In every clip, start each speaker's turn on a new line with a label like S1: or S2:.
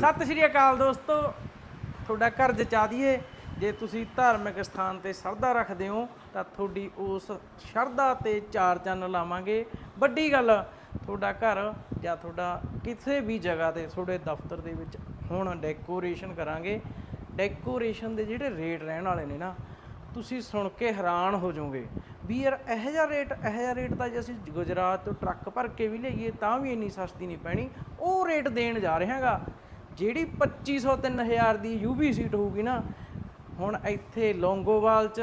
S1: ਸਤਿ ਸ਼੍ਰੀ ਅਕਾਲ ਦੋਸਤੋ। ਤੁਹਾਡਾ ਘਰ ਜਚਾ ਦਈਏ। ਜੇ ਤੁਸੀਂ ਧਾਰਮਿਕ ਸਥਾਨ ਤੇ ਸ਼ਰਧਾ ਰੱਖਦੇ ਹੋ, ਤਾਂ ਤੁਹਾਡੀ ਉਸ ਸ਼ਰਧਾ ਤੇ ਚਾਰ ਚੰਨ ਲਾਵਾਂਗੇ। ਵੱਡੀ ਗੱਲ, ਤੁਹਾਡਾ ਘਰ ਜਾਂ ਤੁਹਾਡਾ ਕਿਸੇ ਵੀ ਜਗ੍ਹਾ ਤੇ ਤੁਹਾਡੇ ਦਫ਼ਤਰ ਦੇ ਵਿੱਚ ਹੁਣ ਡੈਕੋਰੇਸ਼ਨ ਕਰਾਂਗੇ। ਡੈਕੋਰੇਸ਼ਨ ਦੇ ਜਿਹੜੇ ਰੇਟ ਰਹਿਣ ਵਾਲੇ ਨੇ ਨਾ, ਤੁਸੀਂ ਸੁਣ ਕੇ ਹੈਰਾਨ ਹੋ ਜਾਓਗੇ ਵੀ ਯਾਰ ਇਹੋ ਜਿਹਾ ਰੇਟ, ਇਹੋ ਜਿਹਾ ਰੇਟ ਤਾਂ ਜੇ ਅਸੀਂ ਗੁਜਰਾਤ ਤੋਂ ਟਰੱਕ ਭਰ ਕੇ ਵੀ ਲਈਏ ਤਾਂ ਵੀ ਇੰਨੀ ਸਸਤੀ ਨਹੀਂ ਪੈਣੀ। ਉਹ ਰੇਟ ਦੇਣ ਜਾ ਰਿਹਾ ਹੈਗਾ। ਜਿਹੜੀ 2500 3000 ਦੀ ਯੂਵੀ ਸੀਟ ਹੋਊਗੀ ਨਾ, ਹੁਣ ਇੱਥੇ ਲੌਂਗੋਵਾਲ 'ਚ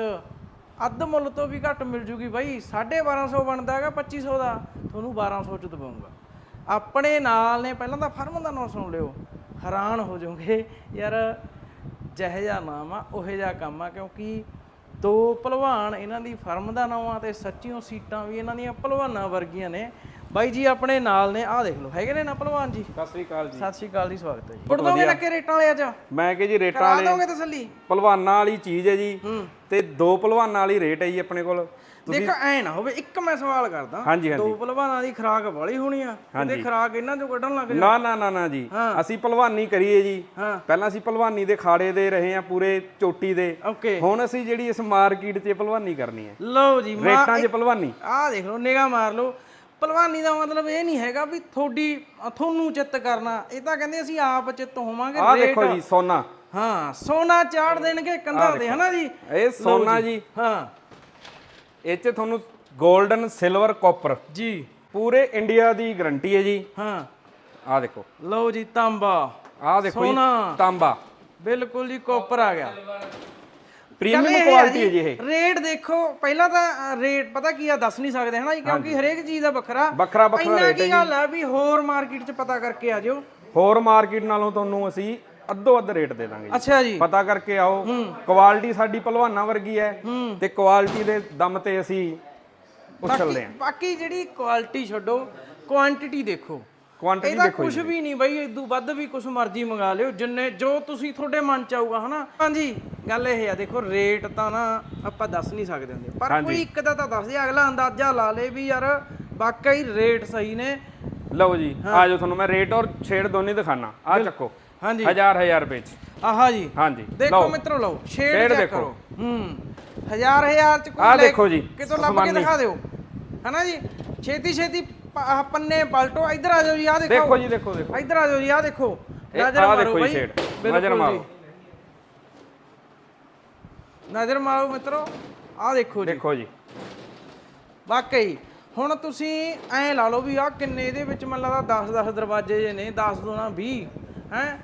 S1: ਅੱਧ ਮੁੱਲ ਤੋਂ ਵੀ ਘੱਟ ਮਿਲ ਜੂਗੀ ਬਾਈ 1250 ਬਣਦਾ ਹੈਗਾ 2500 ਦਾ, ਤੁਹਾਨੂੰ 1200 ਚ ਦਵਾਉਂਗਾ ਆਪਣੇ ਨਾਲ ਨੇ, ਪਹਿਲਾਂ ਤਾਂ ਫਰਮ ਦਾ ਨਾਮ ਸੁਣ ਲਿਓ, ਹੈਰਾਨ ਹੋ ਜਾਓਗੇ, ਯਾਰ ਜਿਹੋ ਜਿਹਾ ਨਾਮ ਆ, ਉਹੋ ਜਿਹਾ ਕੰਮ ਆ, ਕਿਉਂਕਿ ਦੋ ਭਲਵਾਨ ਇਹਨਾਂ ਦੀ ਫਰਮ ਦਾ ਨਾਮ ਆ ਤੇ ਸੱਚੀਓ ਸੀਟਾਂ ਵੀ ਇਹਨਾਂ ਦੀਆਂ ਭਲਵਾਨਾਂ ਵਰਗੀਆਂ ਨੇ। ਬਾਈ ਜੀ ਆਪਣੇ ਨਾਲ ਨੇ ਆਹ ਦੇਖ ਲਓ। ਹੈਗੇ ਨੇ ਨਾ ਭਲਵਾਨ ਜੀ?
S2: ਸਤਿ ਸ੍ਰੀ ਅਕਾਲ ਜੀ।
S1: ਸਤਿ ਸ਼੍ਰੀ ਅਕਾਲ ਜੀ ਸਵਾਗਤ ਹੈ ਜੀ। ਗੁੱਟ ਦੋਗੇ ਲੱਕੇ ਰੇਟਾਂ ਵਾਲੇ ਅੱਜ?
S2: ਮੈਂ ਕਿ ਜੀ ਰੇਟਾਂ
S1: ਕਰਾ
S2: ਵਾਲੇ।
S1: ਦੋਗੇ ਤਸੱਲੀ?
S2: ਪਹਿਲਵਾਨਾਂ ਵਾਲੀ ਚੀਜ਼ ਹੈ ਜੀ। ਤੇ ਦੋ ਪਹਿਲਵਾਨਾਂ ਵਾਲੀ ਰੇਟ ਹੈ ਜੀ ਆਪਣੇ ਕੋਲ।
S1: ਦੇਖ ਐ ਨਾ ਹੋਵੇ ਇੱਕ ਮੈਂ ਸਵਾਲ ਕਰਦਾ।
S2: ਹਾਂਜੀ
S1: ਦੋ
S2: ਹਾਂਜੀ
S1: ਭਲਵਾਨਾਂ ਦੀ ਖਰਾਕ ਵਾਲੀ ਹੋਣੀ ਆ ਕਿਤੇ ਖਰਾਕ ਇਹਨਾਂ ਚੋਂ ਕੱਢਣ ਲੱਗ ਜਾ
S2: ਨਾ ਨਾ ਨਾ ਨਾ ਜੀ। ਅਸੀਂ ਪਹਿਲਵਾਨੀ ਕਰੀਏ ਜੀ। ਪਹਿਲਾਂ ਅਸੀਂ ਪਹਿਲਵਾਨੀ ਦੇ ਖਾੜੇ ਦੇ ਰਹੇ ਆ ਪੂਰੇ ਚੋਟੀ ਦੇ।
S1: ਓਕੇ।
S2: ਹੁਣ ਅਸੀਂ ਜਿਹੜੀ ਇਸ ਮਾਰਕੀਟ 'ਚ ਪਹਿਲਵਾਨੀ ਕਰਨੀ ਹੈ।
S1: ਲਓ ਜੀ
S2: ਰੇਟਾਂ 'ਚ ਪਹਿਲਵਾਨੀ।
S1: ਆਹ ਦੇਖ ਲਓ ਨਿਗਾਹ ਮਾਰ ਲਓ। ਭਲਵਾਨੀ ਦਾ ਮਤਲਬ ਇਹ ਨਹੀਂ ਹੈਗਾ ਵੀ ਅ, ਤੁਹਾਨੂੰ ਚਿੱਤ ਕਰਨਾ। ਇਹ ਤਾਂ ਕਹਿੰਦੇ ਅਸੀਂ ਆਪ ਚਿੱਤ ਹੋਵਾਂਗੇ ਰੇਟ
S2: ਦੇਖੋ ਜੀ ਸੋਨਾ।
S1: ਹਾਂ ਸੋਨਾ ਚਾੜ ਦੇਣਗੇ ਕੰਧਾਂ ਦੇ ਹਨਾ ਜੀ?
S2: ਇਹ ਸੋਨਾ ਜੀ।
S1: ਹਾਂ।
S2: ਇਹ 'ਚ ਤੁਹਾਨੂੰ 골ਡਨ ਸਿਲਵਰ ਕਾਪਰ।
S1: ਜੀ।
S2: ਪੂਰੇ ਇੰਡੀਆ ਦੀ ਗਾਰੰਟੀ ਹੈ ਜੀ।
S1: ਹਾਂ।
S2: ਆਹ ਦੇਖੋ।
S1: ਲਓ ਜੀ ਤਾਂਬਾ।
S2: ਆਹ ਦੇਖੋ ਜੀ
S1: ਸੋਨਾ।
S2: ਤਾਂਬਾ।
S1: ਬਿਲਕੁਲ ਜੀ ਕੋਪਰ ਆ ਗਿਆ।
S2: ਪ੍ਰੀਮੀਅਮ ਕੁਆਲਿਟੀ ਹੈ ਜੀ ਇਹ।
S1: ਰੇਟ ਦੇਖੋ ਪਹਿਲਾਂ ਤਾਂ ਰੇਟ ਪਤਾ ਕੀ ਆ ਦੱਸ ਨਹੀਂ ਸਕਦੇ ਹਨਾ ਜੀ ਕਿਉਂਕਿ ਹਰੇਕ ਚੀਜ਼ ਦਾ ਵੱਖਰਾ।
S2: ਵੱਖਰਾ ਵੱਖਰਾ ਰੇਟ ਹੈ
S1: ਕੀ ਗੱਲ ਆ ਵੀ ਹੋਰ ਮਾਰਕੀਟ 'ਚ ਪਤਾ ਕਰਕੇ ਆ ਜਿਓ
S2: ਹੋਰ ਮਾਰਕੀਟ ਨਾਲੋਂ ਤੁਹਾਨੂੰ ਅਸੀਂ ਅੱਧੋ ਅੱਧ ਰੇਟ ਦੇ ਦਾਂਗੇ ਜੀ।
S1: ਅੱਛਾ ਜੀ।
S2: ਪਤਾ ਕਰਕੇ ਆਓ। ਕੁਆਲਿਟੀ ਸਾਡੀ ਪਹਿਲਵਾਨਾਂ ਵਰਗੀ ਹੈ ਤੇ ਕੁਆਲਿਟੀ ਦੇ ਦਮ ਤੇ ਅਸੀਂ ਉਛਲਦੇ ਹਾਂ।
S1: ਬਾਕੀ ਜਿਹੜੀ ਕੁਆਲਿਟੀ ਛੱਡੋ ਕੁਆਂਟੀਟੀ ਦੇਖੋ।
S2: ਕੁਆਂਟੀਟੀ
S1: ਇਹਦਾ
S2: ਦੇਖੋ
S1: ਕੁਝ ਵੀ ਨਹੀਂ ਬਈ ਇਦੋਂ ਵੱਧ ਵੀ ਕੁਝ ਮਰਜ਼ੀ ਮੰਗਾ ਲਿਓ ਜਿੰਨੇ ਜੋ ਤੁਸੀਂ ਤੁਹਾਡੇ ਮਨ ਚ ਆਊਗਾ ਹਨਾ? ਹਾਂਜੀ। ਗੱਲ ਇਹ ਆ ਦੇਖੋ ਰੇਟ ਤਾਂ ਨਾ ਆਪਾਂ ਦੱਸ ਨਹੀਂ ਸਕਦੇ ਹੁੰਦੇ ਪਰ ਕੋਈ ਇੱਕ ਦਾ ਤਾਂ ਦੱਸ ਦੇ ਅਗਲਾ ਅੰਦਾਜ਼ਾ ਲਾ ਲੇ ਵੀ ਯਾਰ ਵਾਕਈ ਰੇਟ ਸਹੀ ਨੇ।
S2: ਲਓ ਜੀ ਆ ਜਾਓ ਤੁਹਾਨੂੰ ਮੈਂ ਰੇਟ ਔਰ ਛੇੜ ਦੋਨੇ ਦਿਖਾਣਾ ਆ ਚੱਕੋ
S1: ਹਾਂਜੀ।
S2: ਹਜ਼ਾਰ ਹਜ਼ਾਰ ਰੁਪਏ ਚ।
S1: ਆਹਾ ਜੀ।
S2: ਹਾਂਜੀ
S1: ਦੇਖੋ ਮਿੱਤਰੋ ਲਓ
S2: ਸ਼ੇਡ
S1: ਸ਼ੇਡ ਚੈੱਕ
S2: ਦੇਖੋ।
S1: ਕਰੋ। ਹੂੰ ਹਜ਼ਾਰ ਹਜ਼ਾਰ ਚ ਕੋਈ ਲੈ-
S2: ਦੇਖੋ ਜੀ,
S1: ਕਿਤੋਂ ਲੱਭ ਕੇ। ਦਿਖਾ ਦਿਓ। ਹਨਾ ਜੀ? ਛੇਤੀ ਛੇਤੀ ਪ- ਆਹ ਪੰਨੇ ਪਲਟੋ ਇੱਧਰ ਆ ਜਾਓ ਜੀ ਆਹ ਦੇਖੋ।
S2: ਦੇਖੋ ਜੀ ਦੇਖੋ ਦੇਖੋ।
S1: ਇੱਧਰ ਆ ਜਾਓ ਜੀ ਆਹ ਦੇਖੋ।
S2: ਇਹ
S1: ਨਜ਼ਰ
S2: ਆਹ
S1: ਮਾਰੋ
S2: ਦੇਖੋ ਜੀ
S1: ਬਾਈ।
S2: ਸ਼ੇਡ
S1: ਬਿਲਕੁਲ
S2: ਨਜ਼ਰ
S1: ਜੀ।
S2: ਮਾਰੋ।
S1: ਨਜ਼ਰ ਮਾਰੋ ਮਿੱਤਰੋ ਆਹ ਦੇਖੋ ਜੀ।
S2: ਦੇਖੋ ਜੀ।
S1: ਵਾਕਈ ਹੁਣ ਤੁਸੀਂ ਐਂ ਲਾ ਲਓ ਵੀ ਆਹ ਕਿੰਨੇ ਇਹਦੇ ਵਿੱਚ ਮੈਨੂੰ ਲੱਗਦਾ 10 10 ਦਰਵਾਜ਼ੇ ਜੇ ਨੇ 10 ਤੋਂ ਨਾ 20 ਹੈ?